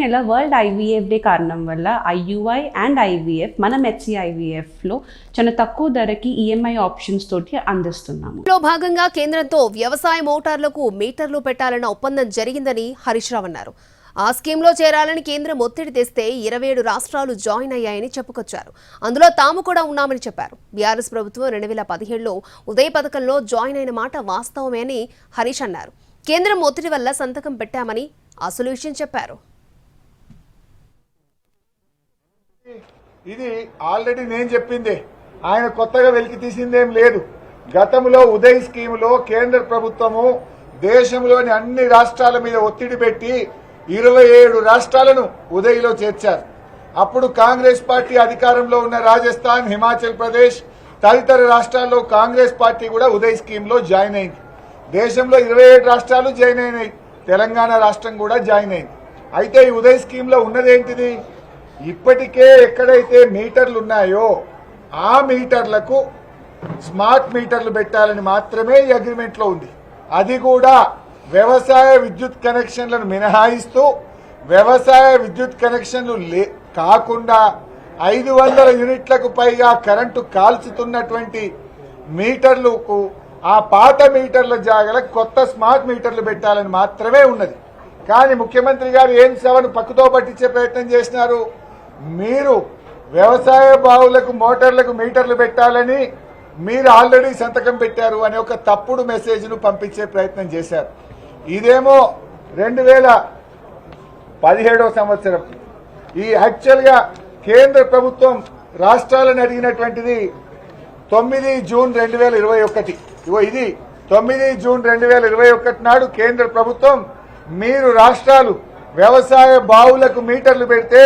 నెల world IVF day కారణం వల్ల ఐయుఐ అండ్ ఐవీఎఫ్ మనం హెచ్సిఐవీఎఫ్లో చాలా తక్కువ ధరకి ఈఎంఐ ఆప్షన్స్ తోటి అందిస్తున్నాము. లో భాగంగా కేంద్రంతో వ్యవసాయ మోటార్లకు మీటర్లు పెట్టాలన్న ఒప్పందం జరిగిందని హరీష్ రావు అన్నారు. ఆ స్కీమ్లో చేరాలని కేంద్రం ఒత్తిడి తెస్తే ఇరవై ఏడు రాష్ట్రాలు జాయిన్ అయ్యాయని చెప్పుకొచ్చారు. అందులో తాము కూడా ఉన్నామని చెప్పారు. బీఆర్ఎస్ ప్రభుత్వం రెండు వేల పదిహేడులో ఉదయ పథకంలో జాయిన్ అయిన మాట వాస్తవమే అని హరీష్ అన్నారు. కేంద్రం ఒత్తిడి వల్ల సంతకం పెట్టామని అసలు విషయం చెప్పారు. ఇది ఆల్రెడీ నేను చెప్పిందే. ఆయన కొత్తగా వెలికి తీసిందేం లేదు. గతంలో ఉదయ్ స్కీములో కేంద్ర ప్రభుత్వము దేశంలోని అన్ని రాష్ట్రాల మీద ఒత్తిడి పెట్టి ఇరవై ఏడు రాష్ట్రాలను ఉదయ్లో చేర్చారు. అప్పుడు కాంగ్రెస్ పార్టీ అధికారంలో ఉన్న రాజస్థాన్ హిమాచల్ ప్రదేశ్ తదితర రాష్ట్రాల్లో కాంగ్రెస్ పార్టీ కూడా ఉదయ్ స్కీమ్లో జాయిన్ అయింది. దేశంలో ఇరవై ఏడు రాష్ట్రాలు జాయిన్ అయినాయి. తెలంగాణ రాష్ట్రం కూడా జాయిన్ అయింది. అయితే ఈ ఉదయ్ స్కీమ్లో ఉన్నదేంటిది? ఇప్పటికే ఎక్కడైతే మీటర్లు ఉన్నాయో ఆ మీటర్లకు స్మార్ట్ మీటర్లు పెట్టాలని మాత్రమే ఈ అగ్రిమెంట్లో ఉంది. అది కూడా వ్యవసాయ విద్యుత్ కనెక్షన్లను మినహాయిస్తూ వ్యవసాయ విద్యుత్ కనెక్షన్లు లే కాకుండా ఐదు వందల యూనిట్లకు పైగా కరెంటు కాల్చుతున్నటువంటి మీటర్లకు ఆ పాత మీటర్ల జాగల కొత్త స్మార్ట్ మీటర్లు పెట్టాలని మాత్రమే ఉన్నది. కానీ ముఖ్యమంత్రి గారు ఏం సెవెను పక్కుతో పట్టించే ప్రయత్నం చేసినారు? మీరు వ్యవసాయ బావులకు మోటార్లకు మీటర్లు పెట్టాలని మీరు ఆల్రెడీ సంతకం పెట్టారు అనే ఒక తప్పుడు మెసేజ్ను పంపించే ప్రయత్నం చేశారు. ఇదేమో రెండు వేల పదిహేడవ సంవత్సరం. ఈ యాక్చువల్గా కేంద్ర ప్రభుత్వం రాష్ట్రాలను అడిగినటువంటిది తొమ్మిది జూన్ రెండు వేల ఇరవై ఒకటి. ఇగో ఇది తొమ్మిది జూన్ రెండు వేల ఇరవై ఒకటి నాడు కేంద్ర ప్రభుత్వం మీరు రాష్ట్రాలు వ్యవసాయ బావులకు మీటర్లు పెడితే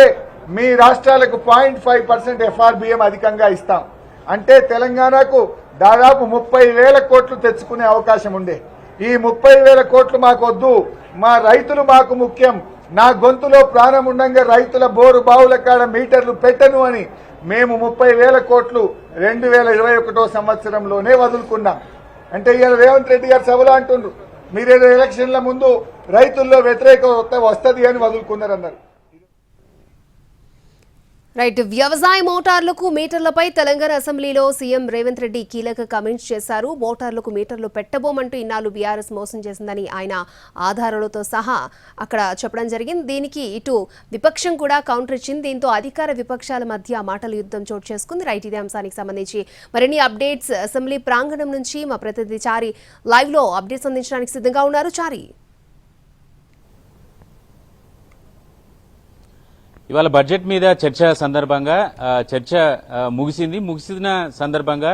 మీ రాష్ట్రాలకు పాయింట్ ఫైవ్ పర్సెంట్ ఎఫ్ఆర్బిఎం అధికంగా ఇస్తాం. అంటే తెలంగాణకు దాదాపు ముప్పై వేల కోట్లు తెచ్చుకునే అవకాశం ఉండే. ఈ ముప్పై వేల కోట్లు మాకొద్దు. మా రైతులు మాకు ముఖ్యం. నా గొంతులో ప్రాణం ఉండంగా రైతుల బోరు బావుల కాడ మీటర్లు పెట్టను అని మేము ముప్పై వేల కోట్లు రెండు వేల ఇరవై ఒకటో సంవత్సరంలోనే వదులుకున్నాం. అంటే ఇవాళ రేవంత్ రెడ్డి గారు సభలో అంటుండ్రు మీరేదో ఎలక్షన్ల ముందు రైతుల్లో వ్యతిరేకత వస్తుంది అని వదులుకున్నారన్నారు. రైట్ వ్యవసాయ మోటార్లకు మీటర్లపై తెలంగాణ అసెంబ్లీలో సీఎం రేవంత్ రెడ్డి కీలక కమెంట్స్ చేశారు. మోటార్లకు మీటర్లు పెట్టబోమంటూ ఇన్నాళ్ళు బీఆర్ఎస్ మోసం చేసిందని ఆయన ఆధారాలతో సహా అక్కడ చెప్పడం జరిగింది. దీనికి ఇటు విపక్షం కూడా కౌంటర్ ఇచ్చింది. దీంతో అధికార విపక్షాల మధ్య మాటల యుద్ధం చోటు చేసుకుంది. రైట్ ఇదే అంశానికి సంబంధించి మరిన్ని అప్డేట్స్ అసెంబ్లీ ప్రాంగణం నుంచి మా ప్రతినిధి చారి లైవ్లో అప్డేట్స్ అందించడానికి సిద్ధంగా ఉన్నారు. చారి. ఇవాళ బడ్జెట్ మీద చర్చ సందర్భంగా చర్చ ముగిసింది. ముగిసిన సందర్భంగా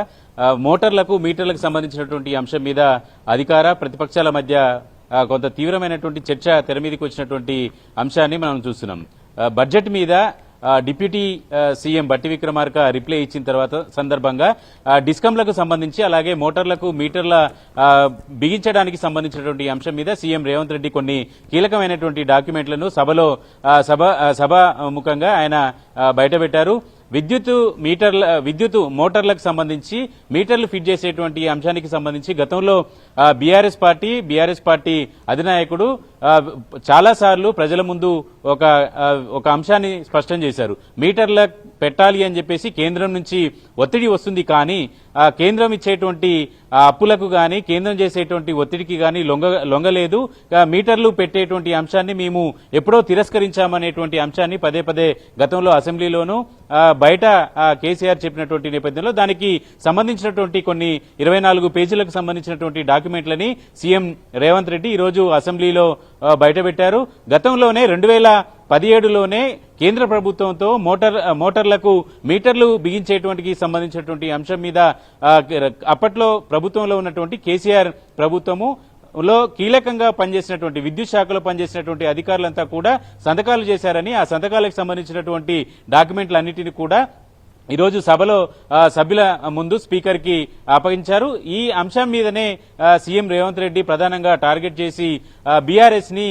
మోటార్లకు మీటర్లకు సంబంధించినటువంటి అంశం మీద అధికార ప్రతిపక్షాల మధ్య కొంత తీవ్రమైనటువంటి చర్చ తెర మీదకి వచ్చినటువంటి అంశాన్ని మనం చూస్తున్నాం. బడ్జెట్ మీద డిప్యూటీ సీఎం బట్టి విక్రమార్క రిప్లై ఇచ్చిన తర్వాత సందర్భంగా డిస్కంలకు సంబంధించి అలాగే మోటార్లకు మీటర్ల బిగించడానికి సంబంధించినటువంటి అంశం మీద సీఎం రేవంత్ రెడ్డి కొన్ని కీలకమైనటువంటి డాక్యుమెంట్లను సభలో సభ ఆ, సభ ముఖంగా ఆయన బయటపెట్టారు. విద్యుత్ మీటర్ల విద్యుత్ మోటార్లకు సంబంధించి మీటర్లు ఫిట్ చేసేటువంటి అంశానికి సంబంధించి గతంలో బీఆర్ఎస్ పార్టీ బీఆర్ఎస్ పార్టీ అధినాయకుడు చాలాసార్లు చాలా సార్లు ప్రజల ముందు ఒక ఒక అంశాన్ని స్పష్టం చేశారు. మీటర్ల పెట్టాలి అని చెప్పేసి కేంద్రం నుంచి ఒత్తిడి వస్తుంది కానీ కేంద్రం ఇచ్చేటువంటి అప్పులకు కానీ కేంద్రం చేసేటువంటి ఒత్తిడికి కానీ లొంగ లొంగలేదు. మీటర్లు పెట్టేటువంటి అంశాన్ని మేము ఎప్పుడో తిరస్కరించామనేటువంటి అంశాన్ని పదే పదే గతంలో అసెంబ్లీలోనూ బయట కేసీఆర్ చెప్పినటువంటి నేపథ్యంలో దానికి సంబంధించినటువంటి కొన్ని ఇరవై నాలుగు పేజీలకు సంబంధించినటువంటి డాక్యుమెంట్లని సీఎం రేవంత్ రెడ్డి ఈరోజు అసెంబ్లీలో బయటపెట్టారు. గతంలోనే రెండు వేల పదిహేడులోనే కేంద్ర ప్రభుత్వంతో మోటార్ మోటార్లకు మీటర్లు బిగించేటువంటి సంబంధించినటువంటి అంశం మీద అప్పట్లో ప్రభుత్వంలో ఉన్నటువంటి కేసీఆర్ ప్రభుత్వము లో కీలకంగా పనిచేసినటువంటి విద్యుత్ శాఖలో పనిచేసినటువంటి అధికారులంతా కూడా సంతకాలు చేశారని ఆ సంతకాలకు సంబంధించినటువంటి డాక్యుమెంట్లన్నిటిని కూడా ఈరోజు సభలో సభ్యుల ముందు స్పీకర్కి అప్పగించారు. ఈ అంశం మీదనే సీఎం రేవంత్ రెడ్డి ప్రధానంగా టార్గెట్ చేసి బీఆర్ఎస్ని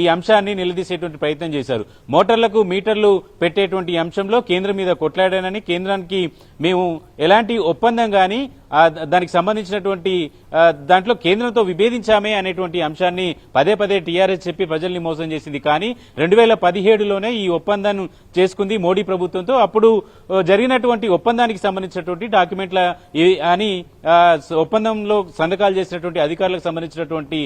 ఈ అంశాన్ని నిలదీసేటువంటి ప్రయత్నం చేశారు. మోటార్లకు మీటర్లు పెట్టేటువంటి అంశంలో కేంద్రం మీద కొట్లాడానని కేంద్రానికి మేము ఎలాంటి ఒప్పందం కానీ దానికి సంబంధించినటువంటి దాంట్లో కేంద్రంతో విభేదించామే అనేటువంటి అంశాన్ని పదే పదే టీఆర్ఎస్ చెప్పి ప్రజల్ని మోసం చేసింది. కానీ రెండు వేల పదిహేడులోనే ఈ ఒప్పందాన్ని చేసుకుంది మోడీ ప్రభుత్వంతో. అప్పుడు జరిగినటువంటి ఒప్పందానికి సంబంధించినటువంటి డాక్యుమెంట్ల అని ఒప్పందంలో సంతకాలు చేసినటువంటి అధికారులకు సంబంధించినటువంటి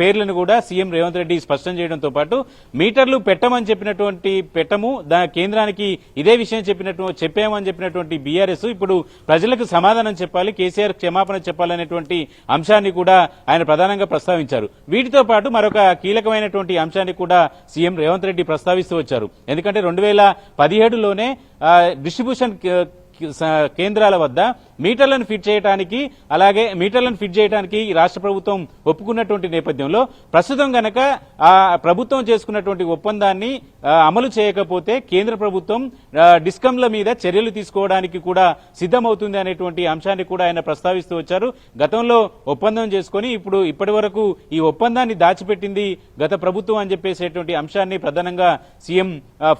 పేర్లను కూడా సీఎం రేవంత్ రెడ్డి స్పష్టం చేయడంతో పాటు మీటర్లు పెట్టమని చెప్పినటువంటి పెట్టము దా కేంద్రానికి ఇదే విషయం చెప్పినట్టు చెప్పామని చెప్పినటువంటి బీఆర్ఎస్ ఇప్పుడు ప్రజలకు సమాధానం చెప్పాలి కేసీఆర్ క్షమాపణ చెప్పాలనేటువంటి అంశాన్ని కూడా ఆయన ప్రధానంగా ప్రస్తావించారు. వీటితో పాటు మరొక కీలకమైనటువంటి అంశాన్ని కూడా సీఎం రేవంత్ రెడ్డి ప్రస్తావిస్తూ వచ్చారు. ఎందుకంటే రెండు వేల పదిహేడులోనే డిస్ట్రిబ్యూషన్ కేంద్రాల వద్ద మీటర్లను ఫిట్ చేయడానికి అలాగే మీటర్లను ఫిట్ చేయడానికి రాష్ట్ర ప్రభుత్వం ఒప్పుకున్నటువంటి నేపథ్యంలో ప్రస్తుతం గనక ఆ ప్రభుత్వం చేసుకున్నటువంటి ఒప్పందాన్ని అమలు చేయకపోతే కేంద్ర ప్రభుత్వం డిస్కంల మీద చర్యలు తీసుకోవడానికి కూడా సిద్ధమవుతుంది అనేటువంటి అంశాన్ని కూడా ఆయన ప్రస్తావిస్తూ వచ్చారు. గతంలో ఒప్పందం చేసుకొని ఇప్పుడు ఇప్పటి వరకు ఈ ఒప్పందాన్ని దాచిపెట్టింది గత ప్రభుత్వం అని చెప్పేసేటువంటి అంశాన్ని ప్రధానంగా సీఎం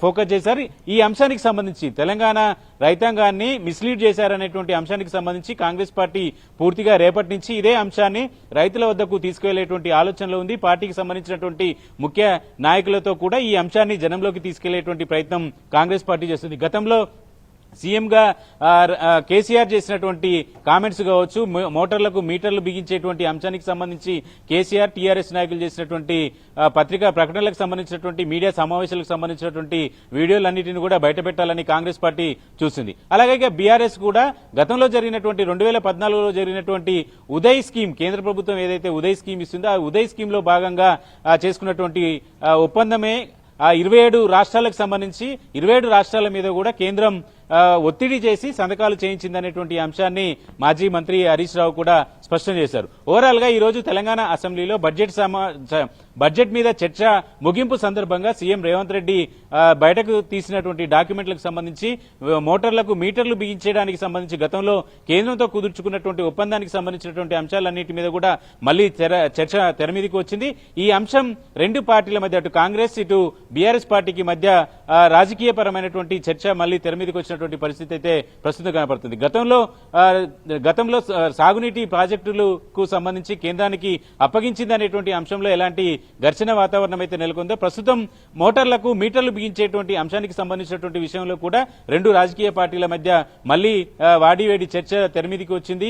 ఫోకస్ చేశారు. ఈ అంశానికి సంబంధించి తెలంగాణ రైతాంగాన్ని మిస్లీడ్ చేశారనేటువంటి అంశానికి సంబంధించి కాంగ్రెస్ పార్టీ పూర్తిగా రేపటి నుంచి ఇదే అంశాన్ని రైతుల వద్దకు తీసుకెళ్ళేటువంటి ఆలోచనలో ఉంది. పార్టీకి సంబంధించినటువంటి ముఖ్య నాయకులతో కూడా ఈ అంశాన్ని జనంలోకి తీసుకెళ్ళేటువంటి ప్రయత్నం కాంగ్రెస్ పార్టీ చేస్తుంది. గతంలో సీఎంగా కేసీఆర్ చేసినటువంటి కామెంట్స్ కావచ్చు మోటార్లకు మీటర్లు బిగించేటువంటి అంశానికి సంబంధించి కేసీఆర్ టీఆర్ఎస్ నాయకులు చేసినటువంటి పత్రికా ప్రకటనలకు సంబంధించినటువంటి మీడియా సమావేశాలకు సంబంధించినటువంటి వీడియోలన్నింటిని కూడా బయటపెట్టాలని కాంగ్రెస్ పార్టీ చూసింది. అలాగే బీఆర్ఎస్ కూడా గతంలో జరిగినటువంటి రెండు వేల పద్నాలుగులో జరిగినటువంటి ఉదయ్ స్కీమ్ కేంద్ర ప్రభుత్వం ఏదైతే ఉదయ్ స్కీమ్ ఇస్తుందో ఆ ఉదయ్ స్కీమ్లో భాగంగా చేసుకున్నటువంటి ఒప్పందమే ఆ ఇరవై ఏడు రాష్ట్రాలకు సంబంధించి ఇరవై ఏడు రాష్ట్రాల మీద కూడా కేంద్రం ఒత్తిడి చేసి సంతకాలు చేయించిందనేటువంటి అంశాన్ని మాజీ మంత్రి హరీష్ రావు కూడా స్పష్టం చేశారు. ఓవరాల్గా ఈ రోజు తెలంగాణ అసెంబ్లీలో బడ్జెట్ సమా బడ్జెట్ మీద చర్చ ముగింపు సందర్భంగా సీఎం రేవంత్ రెడ్డి బయటకు తీసినటువంటి డాక్యుమెంట్లకు సంబంధించి మోటార్లకు మీటర్లు బిగించడానికి సంబంధించి గతంలో కేంద్రంతో కుదుర్చుకున్నటువంటి ఒప్పందానికి సంబంధించినటువంటి అంశాలన్నిటి మీద కూడా మళ్ళీ తెర- చర్చ తెర మీదకి వచ్చింది. ఈ అంశం రెండు పార్టీల మధ్య అటు కాంగ్రెస్ ఇటు బీఆర్ఎస్ పార్టీకి మధ్య రాజకీయపరమైనటువంటి చర్చ మళ్ళీ తెర మీదకి వచ్చినటువంటి పరిస్థితి అయితే ప్రస్తుతం కనపడుతుంది. గతంలో గతంలో సాగునీటి ప్రాజెక్టులకు సంబంధించి కేంద్రానికి అప్పగించింది అనేటువంటి అంశంలో ఎలాంటి ఘర్షణ వాతావరణం అయితే నెలకొందో ప్రస్తుతం మోటార్లకు మీటర్లు బిగించేటువంటి అంశానికి సంబంధించినటువంటి విషయంలో కూడా రెండు రాజకీయ పార్టీల మధ్య మళ్ళీ వాడివేడి చర్చ తెరమీదికి వచ్చింది.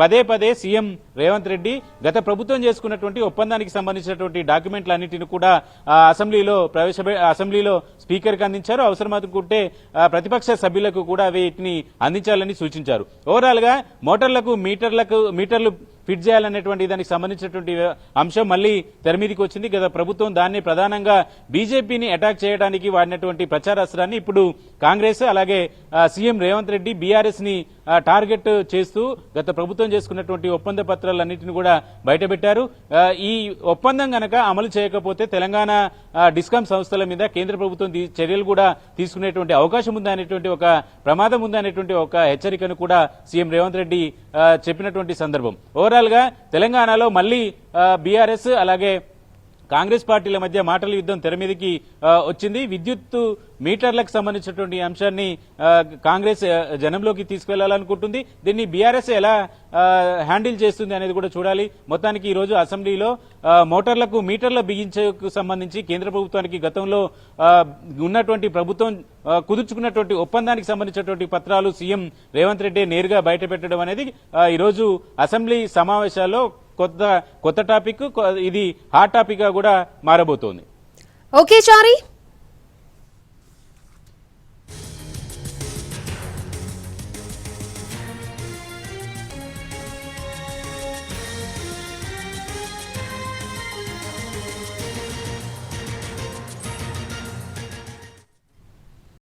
పదే పదే సీఎం రేవంత్ రెడ్డి గత ప్రభుత్వం చేసుకున్నటువంటి ఒప్పందానికి సంబంధించినటువంటి డాక్యుమెంట్లన్నింటిని కూడా అసెంబ్లీలో ప్రవేశ అసెంబ్లీలో స్పీకర్కి అందించారు అవసరమనుకుంటే ప్రతిపక్ష ప్రతిపక్ష సభ్యులకు కూడా వీటిని అందించాలని సూచించారు. ఓవరాల్గా మోటార్లకు మీటర్లకు మీటర్లు ఫిట్ చేయాలనేటువంటి దానికి సంబంధించినటువంటి అంశం మళ్ళీ తెరమీదికి వచ్చింది. గత ప్రభుత్వం దాన్ని ప్రధానంగా బీజేపీని అటాక్ చేయడానికి వాడినటువంటి ప్రచారాస్త్రాన్ని ఇప్పుడు కాంగ్రెస్ అలాగే సీఎం రేవంత్ రెడ్డి బీఆర్ఎస్ని టార్గెట్ చేస్తూ గత ప్రభుత్వం చేసుకున్నటువంటి ఒప్పంద పత్రాలన్నింటినీ కూడా బయటపెట్టారు. ఈ ఒప్పందం గనక అమలు చేయకపోతే తెలంగాణ డిస్కామ్ సంస్థల మీద కేంద్ర ప్రభుత్వం చర్యలు కూడా తీసుకునేటువంటి అవకాశం ఉందా అనేటువంటి ఒక ప్రమాదం ఉందా అనేటువంటి ఒక హెచ్చరికను కూడా సీఎం రేవంత్ రెడ్డి చెప్పినటువంటి సందర్భం. ఓవరాల్గా తెలంగాణలో మళ్ళీ బీఆర్ఎస్ అలాగే కాంగ్రెస్ పార్టీల మధ్య మాటల యుద్ధం తెర మీదకి వచ్చింది. విద్యుత్ మీటర్లకు సంబంధించినటువంటి అంశాన్ని కాంగ్రెస్ జనంలోకి తీసుకువెళ్ళాలనుకుంటుంది దీన్ని బీఆర్ఎస్ ఎలా హ్యాండిల్ చేస్తుంది అనేది కూడా చూడాలి. మొత్తానికి ఈరోజు అసెంబ్లీలో మోటార్లకు మీటర్ల బిగించేకు సంబంధించి కేంద్ర ప్రభుత్వానికి గతంలో ఉన్నటువంటి ప్రభుత్వం కుదుర్చుకున్నటువంటి ఒప్పందానికి సంబంధించినటువంటి పత్రాలు సీఎం రేవంత్ రెడ్డి నేరుగా బయటపెట్టడం అనేది ఈరోజు అసెంబ్లీ సమావేశాల్లో కొత్త కొత్త టాపిక్ ఇది హాట్ టాపిక్గా కూడా మారబోతోంది. ఓకే చారీ.